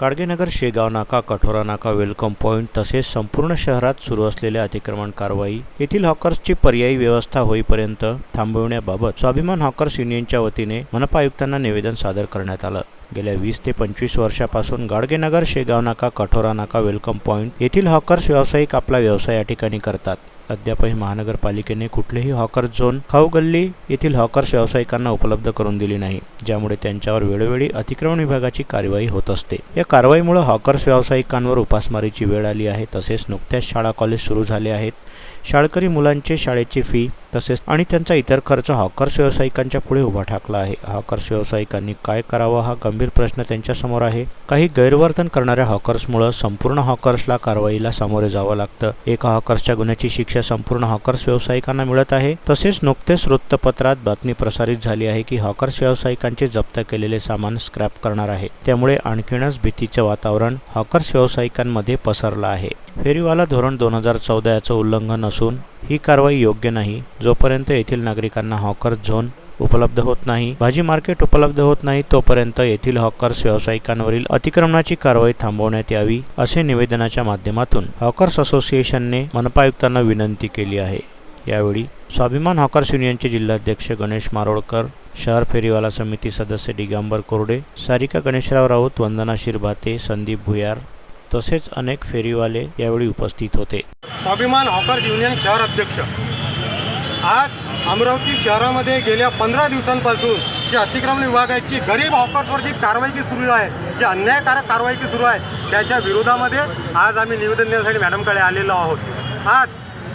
गाडगेनगर शेगाव नाका कठोरा नाका welcome point तसेच संपूर्ण शहरात सुरू असलेल्या अतिक्रमण कारवाई येथील हॉकर्सची पर्यायी व्यवस्था होईपर्यंत थांबविण्याबाबत स्वाभिमान हॉकर्स युनियनच्या वतीने मनपा आयुक्तांना निवेदन सादर करण्यात आलं. गेल्या वीस ते पंचवीस वर्षापासून गाडगेनगर शेगाव नाका कठोरा नाका वेलकम पॉईंट येथील हॉकर्स व्यावसायिक आपला व्यवसाय या ठिकाणी करतात. अद्यापही महानगरपालिकेने कुठलेही हॉकर झोन खाऊ गल्ली येथील हॉकर्स व्यावसायिकांना उपलब्ध करून दिली नाही ज्यामुळे त्यांच्यावर वेळोवेळी अतिक्रमण विभागाची कार्यवाही होत असते. या कारवाईमुळे हॉकर्स व्यावसायिकांवर उपासमारीची वेळ आली आहे तसेच नुकत्याच शाळा कॉलेज सुरू झाले आहेत. शाळकरी मुलांचे शाळेची फी तसेच आणि त्यांचा इतर खर्च हॉकर्स व्यावसायिकांच्या पुढे उभा ठाकला आहे. हॉकर्स व्यावसायिकांनी काय करावं हा गंभीर प्रश्न त्यांच्यासमोर आहे. काही गैरवर्तन करणाऱ्या हॉकर्समुळे संपूर्ण हॉकर्सला कारवाईला सामोरे जावं लागतं. एका हॉकर्सच्या गुन्ह्याची शिक्षा संपूर्ण हॉकर्स व्यावसायिकांना मिळत आहे. तसेच नुकतेच वृत्तपत्रात बातमी प्रसारित झाली आहे की हॉकर्स व्यावसायिकांचे जप्त केलेले सामान स्क्रॅप करणार आहे. त्यामुळे आणखीनच भीतीचे वातावरण हॉकर्स व्यावसायिकांमध्ये पसरलं आहे. फेरीवाला धोरण दोन हजार चौदा याचं उल्लंघन असून ही कारवाई योग्य नाही. जोपर्यंत येथील नागरिकांना हॉकर झोन उपलब्ध होत नाही. भाजी मार्केट उपलब्ध होत नाही तोपर्यंत येथील हॉकर्स व्यावसायिकांवरील अतिक्रमणाची कारवाई थांबवण्यात यावी असे निवेदनाच्या माध्यमातून हॉकर्स असोसिएशनने मनपायुक्तांना विनंती केली आहे. यावेळी स्वाभिमान हॉकर्स युनियनचे जिल्हाध्यक्ष गणेश मारोळकर शहर फेरीवाला समिती सदस्य दिगंबर कोरडे सारिका गणेशराव राऊत वंदना शिरभाते संदीप भुयार तसेच अनेक फेरीवाले यावेळी उपस्थित होते. स्वाभिमान हॉकर्स युनियन शहर अध्यक्ष आज अमरावती शहरामध्ये गेल्या पंधरा दिवसांपासून जी अतिक्रमण विभागाची गरीब हॉकर्सवर जी कारवाई सुरू आहे जी अन्यायकारक कारवाई की सुरू आहे त्याच्या विरोधामध्ये आज आम्ही निवेदन देण्यासाठी मॅडमकडे आलेलो आहोत. आज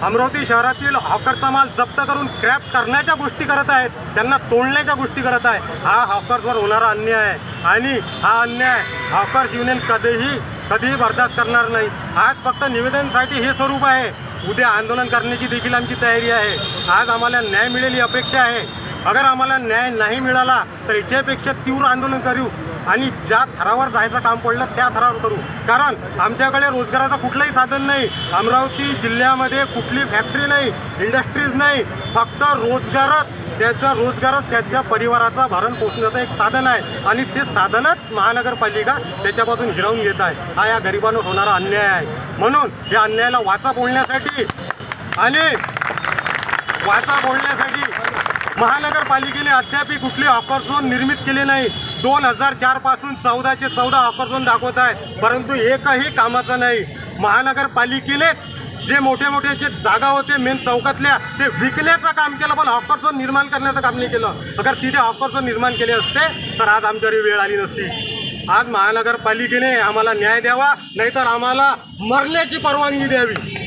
अमरावती शहरातील हॉकरचा माल जप्त करून क्रॅप करण्याच्या गोष्टी करत आहेत त्यांना तोडण्याच्या गोष्टी करत आहे. हा हॉकर्सवर होणारा अन्याय आहे. आणि हा अन्याय हॉकर्स युनियन कधीही कधीही बर्दास्त करणार नाही. आज फक्त निवेदनसाठी हे स्वरूप आहे. उद्या आंदोलन करण्याची देखील आमची तयारी आहे. आज आम्हाला न्याय मिळेल ही अपेक्षा आहे. अगर आम्हाला न्याय नाही मिळाला तर याच्यापेक्षा तीव्र आंदोलन करू आणि ज्या थरावर जायचं काम पडलं त्या थरावर करू. कारण आमच्याकडे रोजगाराचं कुठलंही साधन नाही. अमरावती जिल्ह्यामध्ये कुठली फॅक्टरी नाही इंडस्ट्रीज नाही. फक्त रोजगारच त्याचा रोजगारच त्याच्या परिवाराचा भरण पोषण्याचं एक साधन आहे. आणि ते साधनच महानगरपालिका त्याच्यापासून हिरावून घेत आहे. हा या गरिबांवर होणारा अन्याय आहे. म्हणून या अन्यायाला वाचा बोलण्यासाठी आणि वाचा बोलण्यासाठी महानगरपालिकेने अद्याप कुठली ऑफर झोन निर्मित केले नाही. दोन हजार चारपासून चौदाचे चौदा ऑफर झोन दाखवत आहे. परंतु एकही कामाचं नाही. महानगरपालिकेनेच जे मोठे मोठे जे जागा होते मेन चौकातल्या ते विकण्याचं काम केलं पण ऑफर झोन निर्माण करण्याचं काम नाही केलं. अगर तिथे ऑफर झोन निर्माण केले असते तर आज आमच्यावर वेळ आली नसती. आज महानगरपालिकेने आम्हाला न्याय द्यावा नाहीतर आम्हाला मरण्याची परवानगी द्यावी.